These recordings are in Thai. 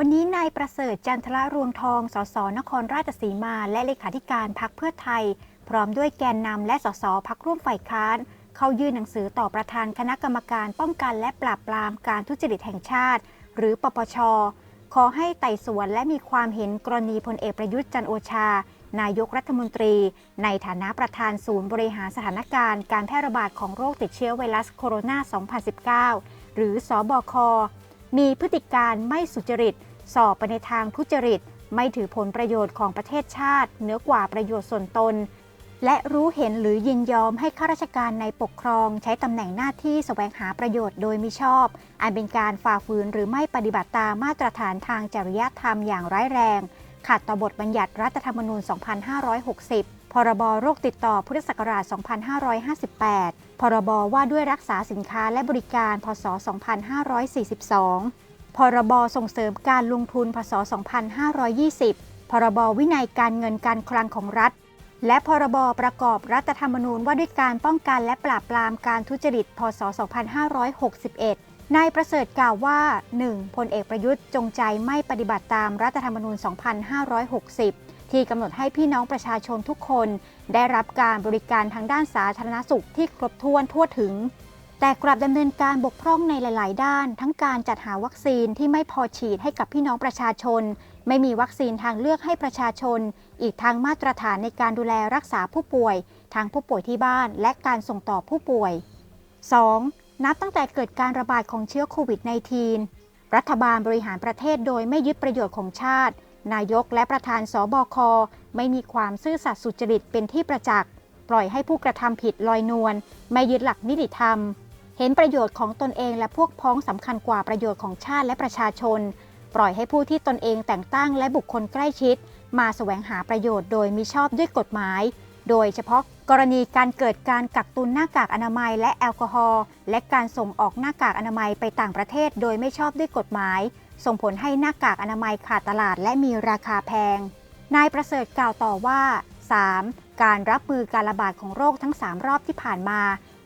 วันนี้นายประเสริฐจันทรรวงทอง สส นครราชสีมา และเลขาธิการพักเพื่อไทย พร้อมด้วยแกนนำและสสพักร่วมฝ่ายค้าน เข้ายื่นหนังสือต่อประธานคณะกรรมการป้องกันและปราบปรามการทุจริตแห่งชาติ หรือปปช ขอให้ไต่สวนและมีความเห็นกรณีพลเอกประยุทธ์จันโอชา นายกรัฐมนตรี ในฐานะประธานศูนย์บริหารสถานการณ์การแพร่ระบาดของโรคติดเชื้อไวรัสโคโรนา 2019 หรือสอบค มีพฤติการไม่สุจริตสอบไปในทางทุจริต ไม่ถือผลประโยชน์ของประเทศชาติเหนือกว่าประโยชน์ส่วนตน และรู้เห็นหรือยินยอมให้ข้าราชการในปกครอง ใช้ตำแหน่งหน้าที่แสวงหาประโยชน์โดยมิชอบ อันเป็นการฝ่าฝืนหรือไม่ปฏิบัติตามมาตรฐานทางจริยธรรมอย่างร้ายแรง ขัดต่อบทบัญญัติรัฐธรรมนูญ 2560 พรบโรคติดต่อพุทธศักราช 2558 พรบว่าด้วยรักษาสินค้าและบริการ พศ 2542 พรบส่งเสริมการลงทุน พศ 2520 พรบวินัยการเงินการคลังของรัฐ และพรบประกอบรัฐธรรมนูญว่าด้วยการป้องกันและปราบปรามการทุจริต พศ 2561นายประเสริฐกล่าวว่า 1. พลเอกประยุทธ์จงใจไม่ปฏิบัติตามรัฐธรรมนูญ 2560 ที่กำหนดให้พี่น้องประชาชนทุกคน ได้รับการบริการทางด้านสาธารณสุขที่ครบถ้วนทั่วถึง แต่กลับดำเนินการบกพร่องในหลาย ๆ ด้าน ทั้งการจัดหาวัคซีนที่ไม่พอฉีดให้กับพี่น้องประชาชน ไม่มีวัคซีนทางเลือกให้ประชาชน อีกทั้งมาตรฐานในการดูแลรักษาผู้ป่วยทั้งผู้ป่วยที่บ้าน และการส่งต่อผู้ป่วย 2. นับตั้งแต่เกิดการระบาดของเชื้อโควิด -19 รัฐบาลบริหารประเทศโดยไม่ยึดประโยชน์ของชาติ นายกและประธานสบค ไม่มีความซื่อสัตย์สุจริตเป็นที่ประจักษ์ ปล่อยให้ผู้กระทำผิดลอยนวลไม่ยึดหลักนิติธรรม เห็นประโยชน์ของตนเองและพวกพ้องสำคัญกว่าประโยชน์ของชาติและประชาชน ปล่อยให้ผู้ที่ตนเองแต่งตั้งและบุคคลใกล้ชิด มาแสวงหาประโยชน์โดยมิชอบด้วยกฎหมาย โดยเฉพาะกรณีการเกิดการกักตุนหน้ากากอนามัยและแอลกอฮอล์และการส่งออกหน้ากากอนามัยไปต่างประเทศโดยไม่ชอบด้วยกฎหมาย ส่งผลให้หน้ากากอนามัยขาดตลาดและมีราคาแพง นายประเสริฐกล่าวต่อว่า 3. การรับมือการระบาดของโรคทั้ง 3 รอบที่ผ่านมา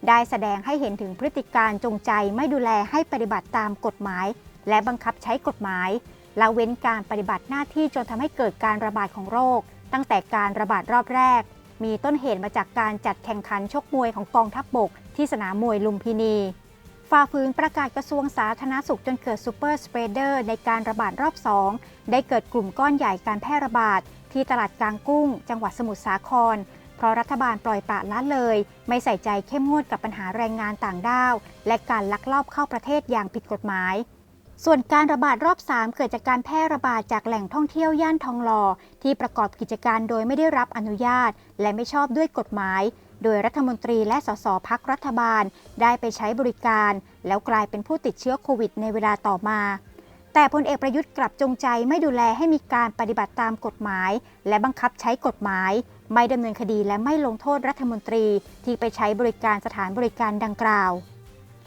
ได้แสดงให้เห็นถึงพฤติการจงใจไม่ดูแลให้ปฏิบัติตามกฎหมาย และบังคับใช้กฎหมายละเว้นการปฏิบัติหน้าที่จนทำให้เกิดการระบาดของโรค ตั้งแต่การระบาดรอบแรก มีต้นเหตุมาจากการจัดแข่งขันชกมวยของกองทัพบบกที่สนามมวยลุมพินี ฝ่าฝืนประกาศกระทรวงสาธารณสุขจนเกิดซูเปอร์สเปรเดอร์ในการระบาดรอบ 2 ได้เกิดกลุ่มก้อนใหญ่การแพร่ระบาด ที่ตลาดกลางกุ้ง จังหวัดสมุทรสาคร เพราะรัฐบาลปล่อยปละละเลย ไม่ใส่ใจเข้มงวดกับปัญหาแรงงานต่างด้าว และการลักลอบเข้าประเทศอย่างผิดกฎหมายส่วนการระบาดรอบ 3 เกิดจากการแพร่ระบาดจากแหล่งท่องเที่ยวย่านทองหล่อที่ประกอบกิจการโดยไม่ได้รับอนุญาต และไม่ชอบด้วยกฎหมาย โดยรัฐมนตรีและสสพักรัฐบาลได้ไปใช้บริการ แล้วกลายเป็นผู้ติดเชื้อโควิดในเวลาต่อมา แต่พลเอกประยุทธ์กลับจงใจไม่ดูแลให้มีการปฏิบัติตามกฎหมาย และบังคับใช้กฎหมาย ไม่ดำเนินคดีและไม่ลงโทษรัฐมนตรีที่ไปใช้บริการสถานบริการดังกล่าว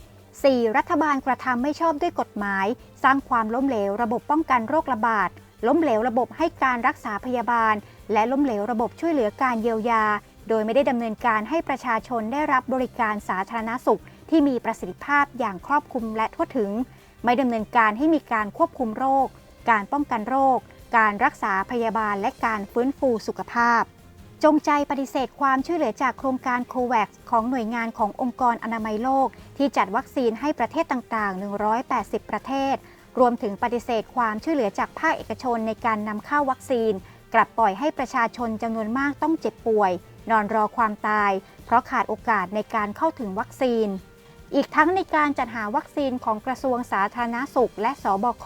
4. รัฐบาลกระทำไม่ชอบด้วยกฎหมาย สร้างความล้มเหลวระบบป้องกันโรคระบาดล้มเหลวระบบให้การรักษาพยาบาล และล้มเหลวระบบช่วยเหลือการเยียวยา โดยไม่ได้ดำเนินการให้ประชาชนได้รับบริการสาธารณสุข ที่มีประสิทธิภาพอย่างครอบคลุมและทั่วถึง ไม่ดำเนินการให้มีการควบคุมโรค การป้องกันโรค การรักษาพยาบาลและการฟื้นฟูสุขภาพ จงใจปฏิเสธความช่วยเหลือจากโครงการโควัคของหน่วยงานขององค์กรอนามัยโลก ที่จัดวัคซีนให้ประเทศต่างๆ 180 ประเทศ รวมถึงปฏิเสธความช่วยเหลือจากภาคเอกชนในการนำเข้าวัคซีน กลับปล่อยให้ประชาชนจำนวนมากต้องเจ็บป่วย นอนรอความตาย เพราะขาดโอกาสในการเข้าถึงวัคซีน อีกทั้งในการจัดหาวัคซีนของกระทรวงสาธารณสุข และสบค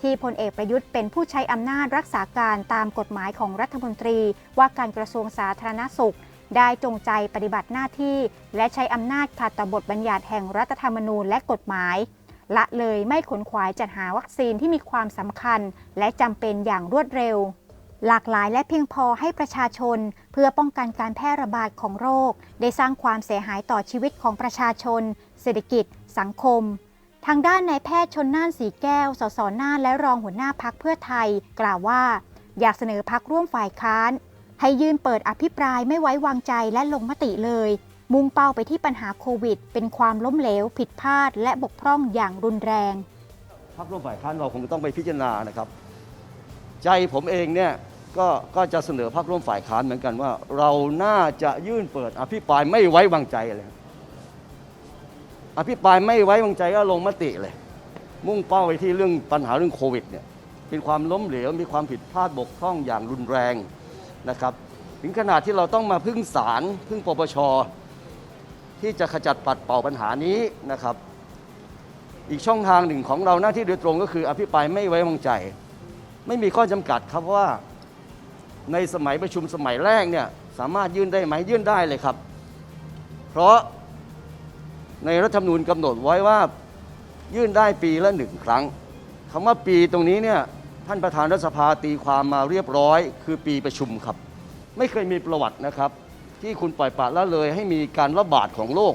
ที่พลเอกประยุทธ์เป็นผู้ใช้อำนาจรักษาการตามกฎหมายของรัฐมนตรี ว่าการกระทรวงสาธารณสุข ได้จงใจปฏิบัติหน้าที่ และใช้อำนาจขัดต่อบทบัญญัติแห่งรัฐธรรมนูญและกฎหมายละเลยไม่ขนขวายจัดหาวัคซีนที่มีความสำคัญ และจำเป็นอย่างรวดเร็ว หลากหลายและเพียงพอให้ประชาชน เพื่อป้องกันการแพร่ระบาดของโรค ได้สร้างความเสียหายต่อชีวิตของประชาชน เศรษฐกิจ สังคม ทางด้านนายแพทย์ชนน่านสีแก้ว สสน่านและรองหัวหน้าพักเพื่อไทย กล่าวว่า อยากเสนอพักร่วมฝ่ายค้าน ให้ยื่นเปิดอภิปรายไม่ไว้วางใจและลงมติเลย มุ่งเป้าไปที่ปัญหาโควิด เป็นความล้มเหลว ผิดพลาด และบกพร่องอย่างรุนแรงพรรคร่วมฝ่ายค้านเราคงต้องไปพิจารณานะครับ ใจผมเองเนี่ย ก็ก็จะเสนอพรรคร่วมฝ่ายค้านเหมือนกันว่า เราน่าจะยื่นเปิดอภิปรายไม่ไว้วางใจเลยอภิปรายไม่ไว้วางใจก็ลงมติเลย มุ่งเป้าไปที่เรื่องปัญหาเรื่องโควิดเนี่ยเป็นความล้มเหลวมีความผิดพลาดบกพร่องอย่างรุนแรงนะครับ ถึงขนาดที่เราต้องมาพึ่งศาลพึ่งปปชที่จะขจัดปัดเป่าปัญหานี้นะครับ อีกช่องทางหนึ่งของเราหน้าที่โดยตรงก็คือ อภิปรายไม่ไว้วางใจ ไม่มีข้อจำกัดครับว่า ในสมัยประชุมสมัยแรกเนี่ยสามารถยื่นได้ไหมยื่นได้เลยครับ เพราะในรัฐธรรมนูญกำหนดไว้ว่ายื่นได้ปีละหนึ่งครั้งคำว่าปีตรงนี้เนี่ยท่านประธานรัฐสภาตีความมาเรียบร้อย คือปีประชุมครับ ไม่เคยมีประวัตินะครับ ที่คุณปล่อยปละละเลยให้มีการระบาดของโรค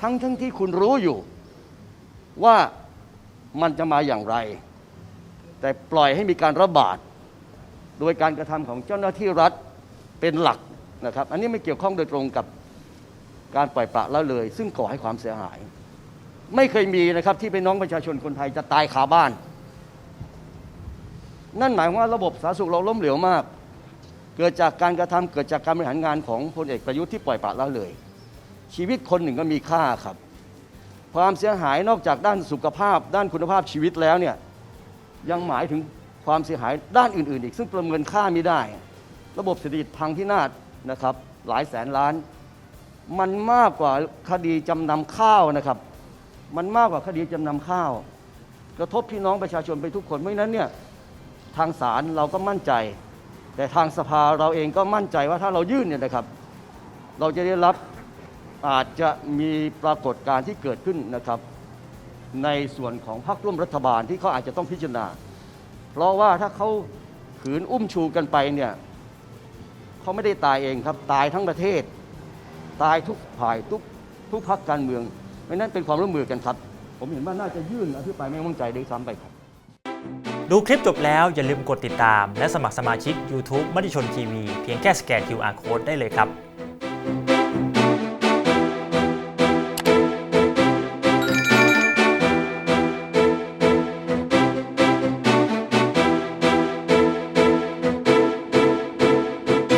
ทั้งทั้งที่คุณรู้อยู่ ว่ามันจะมาอย่างไร แต่ปล่อยให้มีการระบาด โดยการกระทำของเจ้าหน้าที่รัฐเป็นหลักนะครับ อันนี้ไม่เกี่ยวข้องโดยตรงกับการปล่อยปละละเลย ซึ่งก่อให้ความเสียหาย ไม่เคยมีนะครับที่เป็นน้องประชาชนคนไทยจะตายคาบ้าน นั่นหมายว่าระบบสาธารณสุขเราล้มเหลวมาก เกิดจากการกระทำเกิดจากการบริหารงานของพลเอกประยุทธ์ที่ปล่อยปละละเลย ชีวิตคนหนึ่งก็มีค่าครับ ความเสียหายนอกจากด้านสุขภาพ ด้านคุณภาพชีวิตแล้วเนี่ยยังหมายถึง ความเสียหายด้านอื่น ๆ อีก ซึ่งประเมินค่าไม่ได้ ระบบเศรษฐกิจพังพินาศนะครับหลายแสนล้าน มันมากกว่าคดีจำนำข้าวนะครับ มันมากกว่าคดีจำนำข้าว กระทบพี่น้องประชาชนไปทุกคนเพราะฉะนั้นเนี่ยทางศาลเราก็มั่นใจ แต่ทางสภาเราเองก็มั่นใจว่าถ้าเรายื่นเนี่ยนะครับ เราจะได้รับอาจจะมีปรากฏการณ์ที่เกิดขึ้นนะครับ ในส่วนของพรรคร่วมรัฐบาลที่เขาอาจจะต้องพิจารณา เพราะว่าถ้าเขาขืนอุ้มชูกันไปเนี่ยเขาไม่ได้ตายเองครับ ตายทั้งประเทศ ตายทุกฝ่ายทุกทุกพรรคการเมืองเพราะนั้นเป็นความร่วมมือกันครับ ผมเห็นว่าน่าจะยื่นอภิปรายไม่ไว้วางใจด้วยซ้ำไปครับ ดูคลิปจบแล้วอย่าลืมกดติดตาม และสมัครสมาชิก YouTube มติชนทีวีเพียงแค่สแกน QR Code ได้เลยครับ